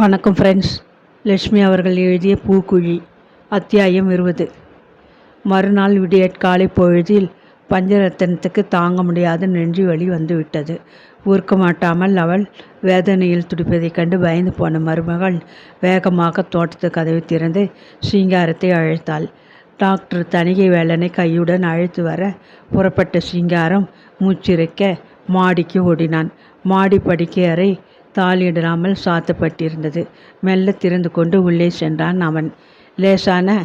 வணக்கம் ஃப்ரெண்ட்ஸ் லட்சுமி அவர்கள் எழுதிய பூக்குழி அத்தியாயம் இருபது. மறுநாள் விடியற்காலை பொழுதில் பஞ்சரத்தனத்துக்கு தாங்க முடியாத நெஞ்சு வலி வந்துவிட்டது. ஊர்க்க மாட்டாமல் அவள் வேதனையில் துடிப்பதைக் கண்டு பயந்து போன மருமகள் வேகமாக தோட்டத்து கதவை திறந்து சிங்காரத்தை அழைத்தாள். டாக்டர் தணிகை வேலனை கையுடன் அழைத்து வர புறப்பட்ட சிங்காரம் மூச்சிறைக்க மாடிக்கு ஓடினான். மாடி படிக்க அறை தாளியிடாமல் சாத்தப்பட்டிருந்தது. மெல்ல திறந்து கொண்டு உள்ளே சென்றான் அவன். லேசான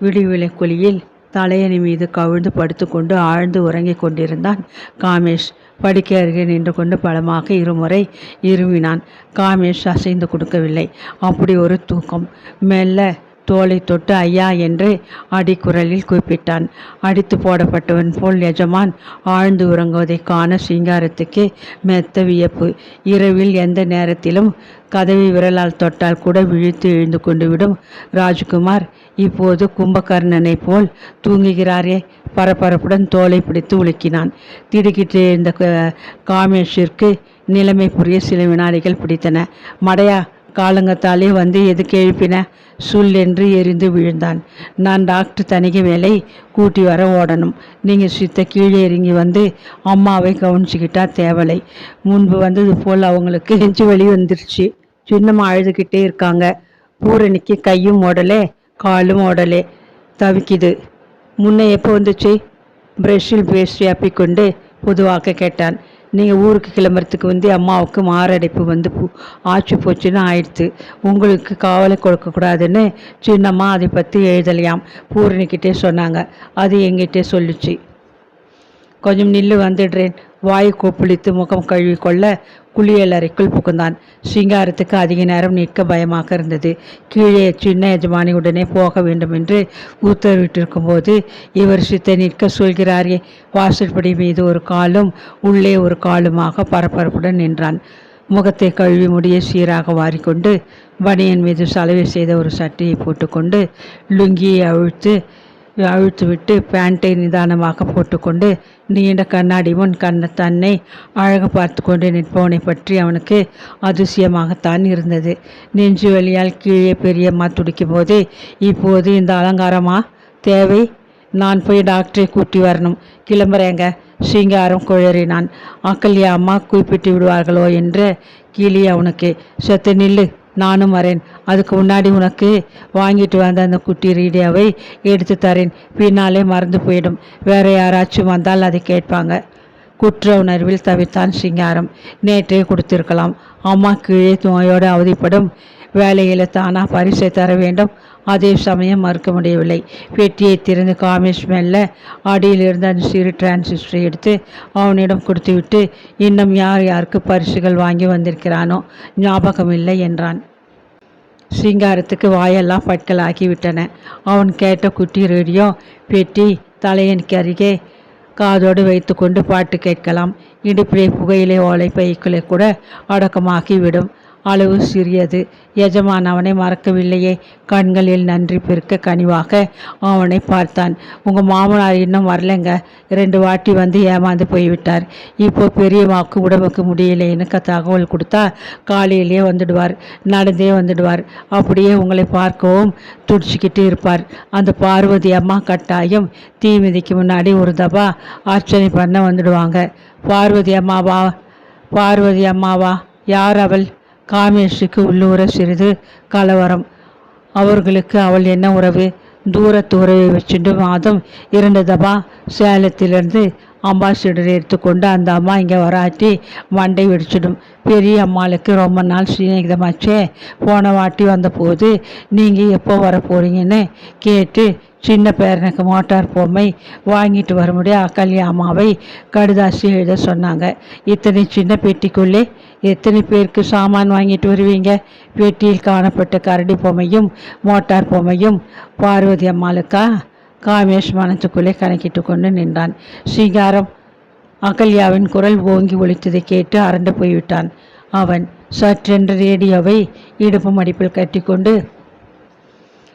விடிவிலை குழியில் தலையணி மீது கவிழ்ந்து படுத்துக்கொண்டு ஆழ்ந்து உறங்கிக் கொண்டிருந்தான். காமேஷ் படிக்க அருகே நின்று கொண்டு பலமாக இருமுறை இருமினான். காமேஷ் அசைந்து கொடுக்கவில்லை. அப்படி ஒரு தூக்கம். மெல்ல தோலை தொட்டு ஐயா என்று அடிக்குரலில் கூப்பிட்டான் அடித்து போடப்பட்டவன் போல் எஜமான் ஆழ்ந்து உறங்குவதை காண சிங்காரத்துக்கு மெத்த வியப்பு. இரவில் எந்த நேரத்திலும் கதவை விரலால் தொட்டால் கூட விழித்து எழுந்து கொண்டு விடும் ராஜ்குமார் இப்போது கும்பகர்ணனைப் போல் தூங்குகிறாரே பரபரப்புடன் தோலை பிடித்து உலுக்கினான். திடுக்கிட்டு இருந்த காமேஷிற்கு நிலைமை புரிய சில வினாடிகள் பிடித்தன. மடையா காலங்கத்தாலே வந்து எதுக்கு எழுப்பின? சுல் என்று எரிந்து விழுந்தான். நான் டாக்டர் தணிகை வேலை கூட்டி வர ஓடணும். நீங்கள் சித்த கீழே இறங்கி வந்து அம்மாவை கவனிச்சுக்கிட்டா தேவலை. முன்பு வந்தது போல் அவங்களுக்கு எஞ்சி வலி வந்துருச்சு. சின்னமாக அழுதுகிட்டே இருக்காங்க. பூரணிக்கு கையும் ஓடலே காலும் ஓடலே தவிக்குது. முன்னே எப்போ வந்துச்சு? பிரஷில் பேஸ்ட்ரி அப்பிக்கொண்டு பொதுவாக கேட்டான். நீங்கள் ஊருக்கு கிளம்புறதுக்கு வந்து அம்மாவுக்கு மாரடைப்பு வந்து ஆச்சு போச்சுன்னு ஆயிடுத்து. உங்களுக்கு காவலை கொடுக்கக்கூடாதுன்னு சின்னம்மா அதை பற்றி எழுதலையாம். பூரணிக்கிட்டே சொன்னாங்க. அது எங்கிட்டே சொல்லுச்சு. கொஞ்சம் நில்லு வந்துடுறேன். வாய் கொப்பளித்து முகம் கழுவி கொள்ள குளியல் அறைக்குள் புகுந்தான். சிங்காரத்துக்கு அதிக நேரம் நிற்க பயமாக இருந்தது. கீழே சின்ன எஜமானி உடனே போக வேண்டும் என்று உத்தரவிட்டிருக்கும் போது இவர் சித்த நிற்க சொல்கிறாரே. வாசற்படி மீது ஒரு காலும் உள்ளே ஒரு காலுமாக பரபரப்புடன் நின்றான். முகத்தை கழுவி முடிய சீராக வாரிக்கொண்டு பனியன் மீது சலவை செய்த ஒரு சட்டையை போட்டுக்கொண்டு லுங்கியை அவிழ்த்து அழுத்துவிட்டு பேண்ட்டை நிதானமாக போட்டுக்கொண்டு நீண்ட கண்ணாடி முன் கண்ண தன்னை அழகு பார்த்து கொண்டு நிற்பவனை பற்றி அவனுக்கு அதிசயமாகத்தான் இருந்தது. நெஞ்சு வழியால் கீழே பெரியம்மா துடிக்கும் போது இப்போது இந்த அலங்காரமா? தேவை. நான் போய் டாக்டரை கூட்டி வரணும். கிளம்புறேங்க. சிங்காரம் குழறினான். அக்கல்யா அம்மா கூப்பிட்டு விடுவார்களோ? என்று கிளி அவனுக்கு செத்து நில்லு. நானும் வரேன். அதுக்கு முன்னாடி உனக்கு வாங்கிட்டு வந்த அந்த குட்டி ரீடியாவை எடுத்து தரேன். பின்னாலே மறந்து போயிடும். வேற யாராச்சும் வந்தால் அதை கேட்பாங்க. குற்ற உணர்வில் தவிர்த்தான் சிங்காரம். நேற்றே கொடுத்திருக்கலாம். அம்மா கீழே நோயோடு அவதிப்படும் வேலையில் தானாக பரிசை தர வேண்டும். அதே சமயம் மறுக்க முடியவில்லை. பெட்டியை திறந்து காமேஷ் மெல்ல அடியிலிருந்து அந்த சிறு டிரான்சிஸ்டரை எடுத்து அவனிடம் கொடுத்துவிட்டு இன்னும் யார் யாருக்கு பரிசுகள் வாங்கி வந்திருக்கிறானோ ஞாபகம் இல்லை என்றான். சிங்காரத்துக்கு வாயெல்லாம் பட்களாகி விட்டன. அவன் கேட்ட குட்டி ரேடியோ பெட்டி தலையனுக்கு அருகே காதோடு வைத்துக்கொண்டு பாட்டு கேட்கலாம். இடுப்பிலே புகையிலே ஓலை பைக்குள்ளே கூட அடக்கமாகிவிடும். அளவு சிறியது. எஜமான் அவனை மறக்கவில்லையே. கண்களில் நன்றி பெருக்க கனிவாக அவனை பார்த்தான். உங்கள் மாமனார் இன்னும் வரலைங்க. ரெண்டு வாட்டி வந்து ஏமாந்து போய்விட்டார். இப்போ பெரியம்மாவுக்கு உடம்புக்கு முடியலைன்னு தகவல் கொடுத்தா காலையிலேயே வந்துடுவார். நடந்தே வந்துடுவார். அப்படியே உங்களை பார்க்கவும் துடிச்சிக்கிட்டு இருப்பார். அந்த பார்வதி அம்மா கட்டாயம் தீமிதிக்கு முன்னாடி ஒரு தபா அர்ச்சனை பண்ண வந்துடுவாங்க. பார்வதி அம்மாவா? பார்வதி அம்மாவா? யார் அவள்? காமேஷுக்கு உள்ளூர சிறிது கலவரம். அவர்களுக்கு அவள் என்ன உறவு? தூரத்து உறவை வச்சுட்டு மாதம் இரண்டு தபா சேலத்திலிருந்து அம்பாசிடர் எடுத்துக்கொண்டு அந்த அம்மா இங்கே வராட்டி மண்டை வெடிச்சிடும். பெரிய அம்மாளுக்கு ரொம்ப நாள் ஸ்ரீநேகிதமாச்சே போன வாட்டி வந்தபோது நீங்கள் எப்போ வர போகிறீங்கன்னு கேட்டு சின்ன பேரனுக்கு மோட்டார் பொம்மை வாங்கிட்டு வர முடியும் அக்கல்யா அம்மாவை கடுதாசி எழுத சொன்னாங்க. இத்தனை சின்ன பெட்டிக்குள்ளே எத்தனை பேருக்கு சாமான் வாங்கிட்டு வருவீங்க? பெட்டியில் காணப்பட்ட கரடி பொம்மையும் மோட்டார் பொம்மையும் பார்வதி அம்மாளுக்கா? காமேஷ் மனத்துக்குள்ளே கணக்கிட்டு கொண்டு நின்றான். ஸ்ரீகாரம் அகல்யாவின் குரல் ஓங்கி ஒழித்ததை கேட்டு அரண்டு போய்விட்டான். அவன் சற்றென்று ரேடியோவை இடுப்பு மடிப்பில் கட்டிக்கொண்டு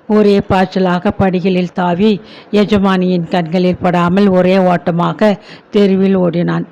ஒரே பாய்ச்சலாக படிகளில் தாவி எஜமானியின் கண்களில் படாமல் ஒரே ஓட்டமாக தெருவில் ஓடினான்.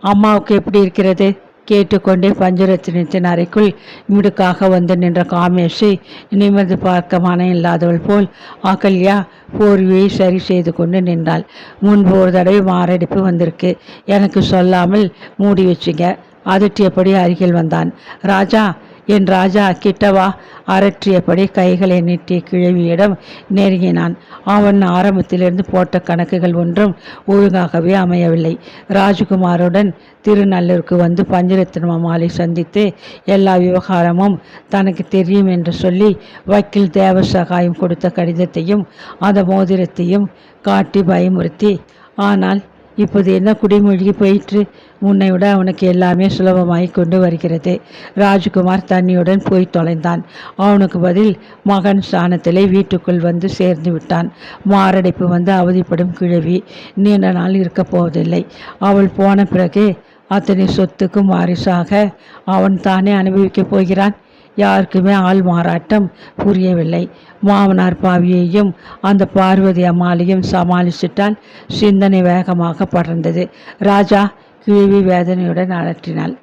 அம்மாவுக்கு எப்படி இருக்கிறது? கேட்டுக்கொண்டே பஞ்சரத்தினத்தின் அறைக்குள் இமிடுக்காக வந்து நின்ற காமேஷை நிமிர்ந்து பார்க்க மனம் இல்லாதவள் போல் அகல்யா போர்வியை சரி செய்து கொண்டு நின்றாள். முன்பு ஒரு தடவை மாரடைப்பு வந்திருக்கு. எனக்கு சொல்லாமல் மூடி வச்சிங்க. அதட்டியபடி அருகில் வந்தான். ராஜா என் ராஜா கிட்டவா அரற்றியபடி கைகளை நீட்டிய கிழவியிடம் நெருங்கினான். அவன் ஆரம்பத்திலிருந்து போட்ட கணக்குகள் ஒன்றும் ஒழுங்காகவே அமையவில்லை. ராஜகுமாருடன் திருநள்ளூருக்கு வந்து பஞ்சரத்ன மாலை சந்தித்து எல்லா விவகாரமும் தனக்கு தெரியும் என்று சொல்லி வக்கீல் தேவ சகாயம் கொடுத்த கடிதத்தையும் அந்த மோதிரத்தையும் காட்டி பயமுறுத்தி ஆனால் இப்போது என்ன குடிமொழி போயிற்று? உன்னை விட அவனுக்கு எல்லாமே சுலபமாய் கொண்டு வருகிறது. ராஜ்குமார் தண்ணியுடன் போய் தொலைந்தான். அவனுக்கு பதில் மகன் ஸ்தானத்திலே வீட்டுக்குள் வந்து சேர்ந்து விட்டான். மாரடைப்பு வந்து அவதிப்படும் கிழவி. நீண்ட நாள் இருக்கப் போவதில்லை. அவள் போன பிறகு அத்தனை சொத்துக்கும் வாரிசாக அவன் தானே அனுபவிக்கப் போகிறான்? யாருக்குமே ஆள் மாறாட்டம் புரியவில்லை. மாமனார் பாவியையும் அந்த பார்வதி அம்மாளையும் சமாளிச்சிட்டால் சிந்தனை வேகமாக படர்ந்தது. ராஜா கிழவி வேதனையுடன் அலற்றினாள்.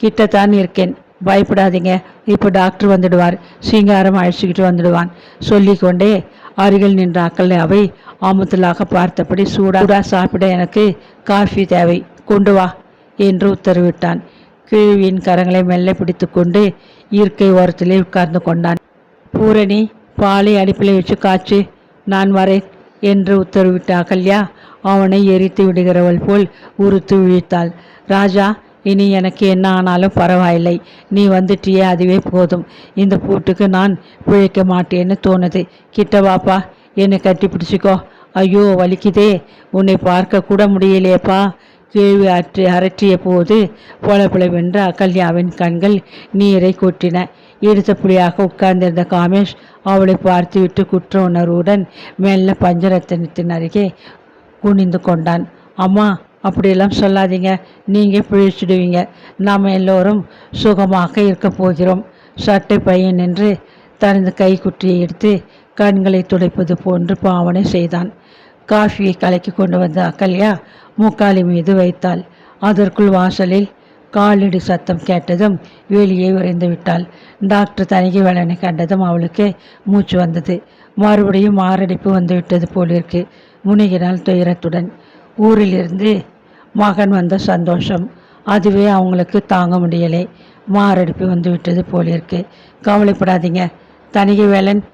கிட்டத்தான் இருக்கேன். பயப்படாதீங்க. இப்போ டாக்டர் வந்துடுவார். சிங்காரம் அழைச்சிக்கிட்டு வந்துடுவான். சொல்லிக்கொண்டே அருகில் நின்ற அக்கல் அவை ஆமுத்தலாக பார்த்தபடி சூடாக சாப்பிட. எனக்கு காஃபி தேவை. கொண்டு வா என்று உத்தரவிட்டான். கிழவியின் கரங்களை மெல்ல பிடித்துக்கொண்டு இயற்கை ஓரத்திலே உட்கார்ந்து கொண்டான். பூரணி பாலை அடுப்பில் வச்சு காய்ச்சு நான் வரேன் என்று உத்தரவிட்ட அகல்யா அவனை எரித்து விடுகிறவள் போல் உறுத்து விழித்தாள். ராஜா இனி எனக்கு என்ன ஆனாலும் பரவாயில்லை. நீ வந்துட்டியே அதுவே போதும். இந்த பூட்டுக்கு நான் பிழைக்க மாட்டேன்னு தோணுது. கிட்ட வாப்பா என்னை கட்டி பிடிச்சிக்கோ ஐயோ வலிக்குதே. உன்னை பார்க்க கூட முடியலையேப்பா. கேள்வி அற்றி அரற்றிய போது பொலபொலவென்ற அகல்யாவின் கண்கள் நீரை கொட்டின. எடுத்தபடியாக உட்கார்ந்திருந்த காமேஷ் அவளை பார்த்துவிட்டு குற்ற உணர்வுடன் மெல்ல பஞ்சரத்தனத்தின் அருகே குனிந்து கொண்டான். அம்மா அப்படியெல்லாம் சொல்லாதீங்க. நீங்கள் பிழிச்சிடுவீங்க. நாம் எல்லோரும் சுகமாக இருக்க போகிறோம். சட்டை பையன் என்று தனது கைக்குட்டியை எடுத்து கண்களை துடைப்பது போன்று பாவனை செய்தான். காஃபியை கலக்கி கொண்டு வந்த அகல்யா மூக்காலி மீது வைத்தாள். அதற்குள் வாசலில் காலடி சத்தம் கேட்டதும் வெளியே விரைந்து விட்டாள். டாக்டர் தனிகை வேலனை கண்டதும் அவளுக்கு மூச்சு வந்தது. மறுபடியும் மாரடைப்பு வந்து விட்டது போலிருக்கு. முனிகினால் துயரத்துடன். ஊரிலிருந்து மகன் வந்த சந்தோஷம். அதுவே அவங்களுக்கு தாங்க முடியலை. மாரடைப்பு வந்து விட்டது போலிருக்கு. கவலைப்படாதீங்க. தனிகை வேலன்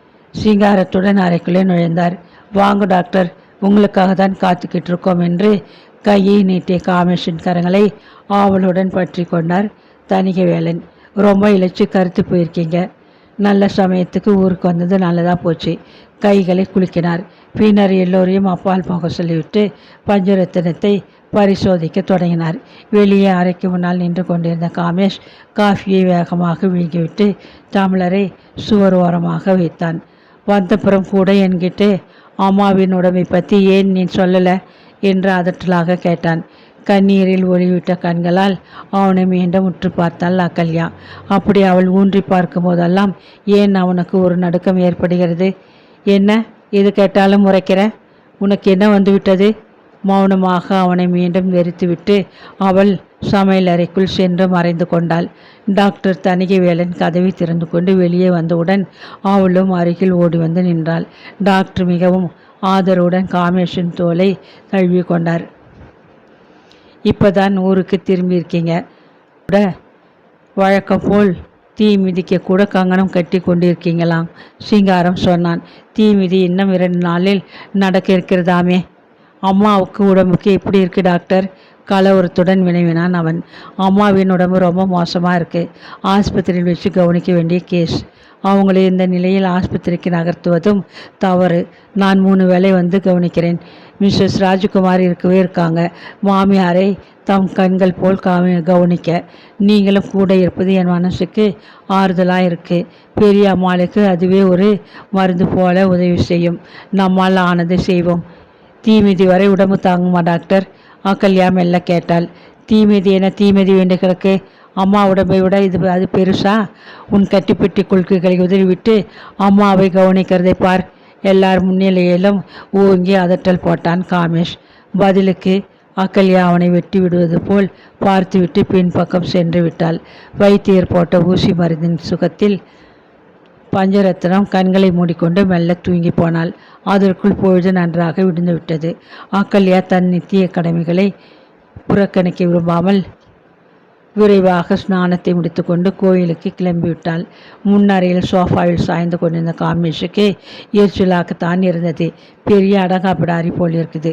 சிங்காரத்துடன் அறைக்குள்ளே நுழைந்தார். வாங்க டாக்டர். உங்களுக்காக தான் காத்துக்கிட்டு இருக்கோம் என்று கையை நீட்டிய காமேஷின் கரங்களை ஆவலுடன் பற்றி கொண்டார் தணிகவேலன். ரொம்ப இழைச்சி கருத்து போயிருக்கீங்க. நல்ல சமயத்துக்கு ஊருக்கு வந்தது நல்லதாக போச்சு. கைகளை குலுக்கினார். பின்னர் எல்லோரையும் அப்பால் போக சொல்லிவிட்டு பஞ்சரத்தினத்தை பரிசோதிக்க தொடங்கினார். வெளியே அறைக்கு முன்னால் நின்று கொண்டிருந்த காமேஷ் காஃபியை வேகமாக வீங்கிவிட்டு தமிழரை சுவர் ஓரமாக வைத்தான். வந்தப்புறம் கூட என்கிட்ட அம்மாவின் உடம்பை பற்றி ஏன் நீ சொல்லலை? என்று அதட்டலாக கேட்டான். கண்ணீரில் ஒளிவிட்ட கண்களால் அவனை மீண்டும் உற்று பார்த்தாள் அகல்யா. அப்படி அவள் ஊன்றி பார்க்கும் போதெல்லாம் ஏன் அவனுக்கு ஒரு நடுக்கம் ஏற்படுகிறது? என்ன? எது கேட்டாலும் முறைக்கிற உனக்கு என்ன வந்துவிட்டது? மௌனமாக அவனை மீண்டும் வெறித்துவிட்டு அவள் சமையல் அறைக்குள் சென்று மறைந்து கொண்டாள். டாக்டர் தணிகைவேலன் கதவை திறந்து கொண்டு வெளியே வந்தவுடன் அவளும் அருகில் ஓடி வந்து நின்றாள். டாக்டர் மிகவும் ஆதரவுடன் காமேஷன் தோலை தழுவி கொண்டார். இப்போதான் ஊருக்கு திரும்பியிருக்கீங்க. கூட வழக்கம் போல் தீ மிதிக்க கூட கங்கணம் கட்டி கொண்டிருக்கீங்களாம் சிங்காரம் சொன்னான். தீ மிதி இன்னும் இரண்டு நாளில் நடக்க இருக்கிறதாமே. அம்மாவுக்கு உடம்புக்கு எப்படி இருக்குது டாக்டர்? கலவரத்துடன் வினவினான் அவன். அம்மாவின் உடம்பு ரொம்ப மோசமாக இருக்குது ஆஸ்பத்திரியில் வச்சு கவனிக்க வேண்டிய கேஸ் அவங்களை இந்த நிலையில் ஆஸ்பத்திரிக்கு நகர்த்துவதும் தவறு. நான் மூணு வேளை வந்து கவனிக்கிறேன். மிஸ்ஸஸ் ராஜகுமார் இருக்கவே இருக்காங்க. மாமியாரை தம் கண்கள் போல் காமி கவனிக்க. நீங்களும் கூட இருப்பது என் மனசுக்கு ஆறுதலாக இருக்குது பெரிய அம்மாளுக்கு அதுவே ஒரு மருந்து போல உதவி செய்யும். நம்மால் ஆனதை செய்வோம். தீமிதி வரை உடம்பு தாங்குமா டாக்டர்? ஆக்கல்யா மெல்ல கேட்டாள். தீமிதி என தீமிதி வேண்டு கிடக்கு அம்மா உடம்பை விட இது அது பெருசா? உன் கட்டிப்பெட்டி கொள்கைகளை உதறிவிட்டு அம்மாவை கவனிக்கிறதை பார். எல்லார் முன்னிலையிலும் ஓங்கி அதட்டல் போட்டான் காமேஷ். பதிலுக்கு அக்கல்யா அவனை வெட்டி விடுவது போல் பார்த்துவிட்டு பின்பக்கம் சென்று விட்டாள். வைத்தியர் போட்ட ஊசி மருந்தின் சுகத்தில் பஞ்சரத்னம் கண்களை மூடிக்கொண்டு மெல்ல தூங்கி போனாள். அதற்குள் பொழுது நன்றாக விடுந்துவிட்டது ஆக்கல்யா அக்கல்யா தன் நித்திய கடமைகளை புறக்கணிக்க விரும்பாமல் விரைவாக ஸ்நானத்தை முடித்துக்கொண்டு கோயிலுக்கு கிளம்பிவிட்டாள். முன்னறையில் சோஃபாவில் சாய்ந்து கொண்டிருந்த காமேஷுக்கு எரிச்சலாகத்தான் இருந்தது. பெரிய அடங்காப்பிடாரி போல் இருக்குது.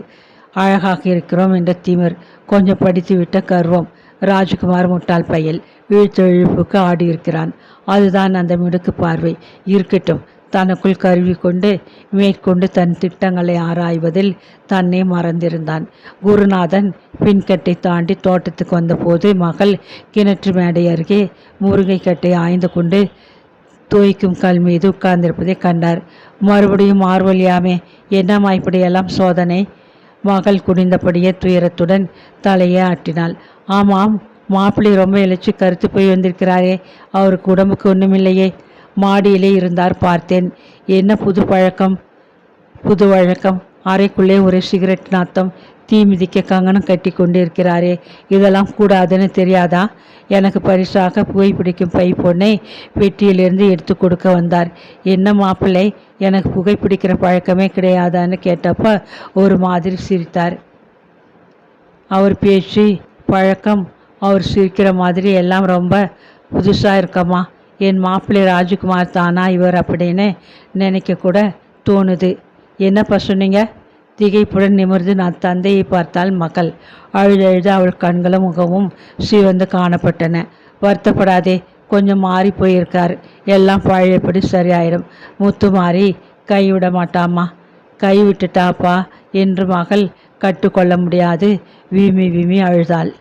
அழகாக இருக்கிறோம் என்ற திமிர் கொஞ்சம் படித்துவிட்ட கர்வம். ராஜ்குமார் முட்டாள் பயல். வீழ்த்தெழுப்புக்கு ஆடியிருக்கிறான். அதுதான் அந்த மிடுக்கு பார்வை. இருக்கட்டும் தனக்குள் கருவி கொண்டு மேற்கொண்டு தன் திட்டங்களை ஆராய்வதில் தன்னை மறந்திருந்தான். குருநாதன் பின்கட்டை தாண்டி தோட்டத்துக்கு வந்தபோது மகள் கிணற்று மேடை அருகே முருங்கை கட்டை ஆய்ந்து கொண்டு தோய்க்கும் கல் மீது உட்கார்ந்திருப்பதை கண்டார். மறுபடியும் மார்வழியாமே என்னம்மா இப்படியெல்லாம் சோதனை? மகள் குடிந்தபடியே துயரத்துடன் தலையே ஆட்டினாள். ஆமாம் மாப்பிள்ளை ரொம்ப இழைச்சி கருத்து போய் வந்திருக்கிறாரே. அவருக்கு உடம்புக்கு ஒன்றுமில்லையே மாடியிலே இருந்தார் பார்த்தேன். என்ன புது பழக்கம்? புது வழக்கம். அறைக்குள்ளே ஒரு சிகரெட் நாத்தம் தீ மிதிக்க கங்கணம் கட்டி கொண்டு இருக்கிறாரே இதெல்லாம் கூடாதுன்னு தெரியாதா? எனக்கு பரிசாக புகைப்பிடிக்கும் பை பொண்ணை பெட்டியிலிருந்து எடுத்து கொடுக்க வந்தார். என்ன மாப்பிள்ளை? எனக்கு புகைப்பிடிக்கிற பழக்கமே கிடையாதான்னு கேட்டப்ப ஒரு மாதிரி சிரித்தார். அவர் பேச்சு பழக்கம் அவர் சிரிக்கிற மாதிரி எல்லாம் ரொம்ப புதுசாக இருக்கம்மா. என் மாப்பிள்ளை ராஜ்குமார் தானா இவர் அப்படின்னு நினைக்க கூட தோணுது. என்னப்பா சொன்னீங்க? திகைப்புடன் நிமிர்ந்து நான் தந்தையை பார்த்தால் மகள். அழுதழுது அவள் கண்களும் முகமும் சிவந்து காணப்பட்டன. வருத்தப்படாதே கொஞ்சம் மாறி போயிருக்கார். எல்லாம் பழையபடி சரியாயிடும் முத்து மாறி கைவிட மாட்டாமா கை விட்டுட்டாப்பா என்று மகள் கட்டுக்கொள்ள முடியாது. விமி விமி அழுதாள்.